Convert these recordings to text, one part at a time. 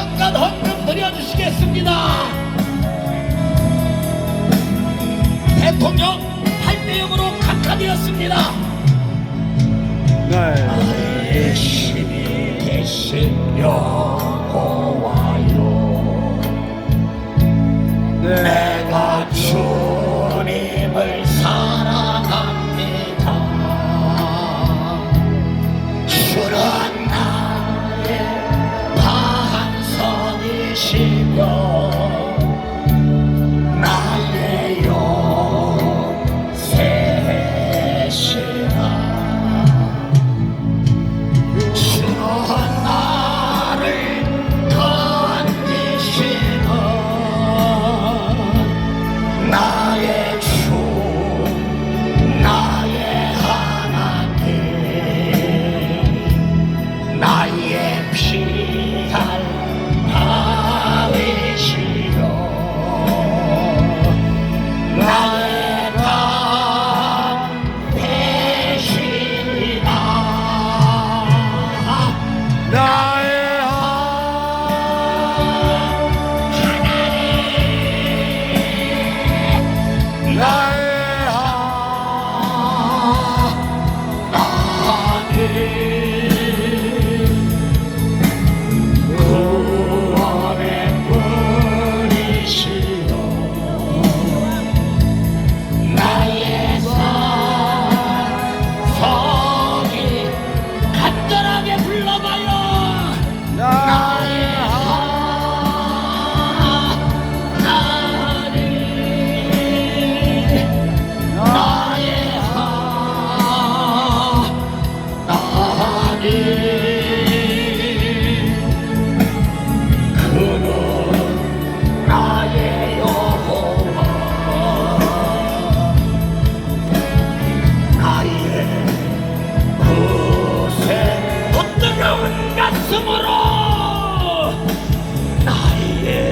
잠깐 헌금 드려주시겠습니다. 대통령 할배역으로 각하되었습니다. 네. 아, 나의 신이 되시려고 she goes.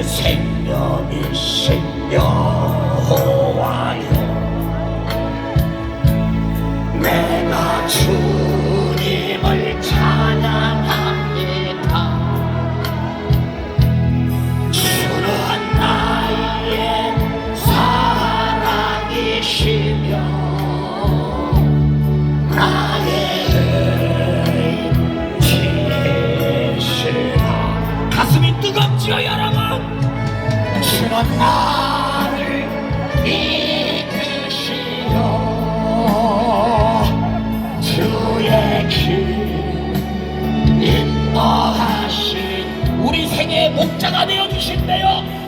생명이신 여호와여 내가 주 이끄시오 주의 길 인도하신 우리 생애 목자가 되어주신대요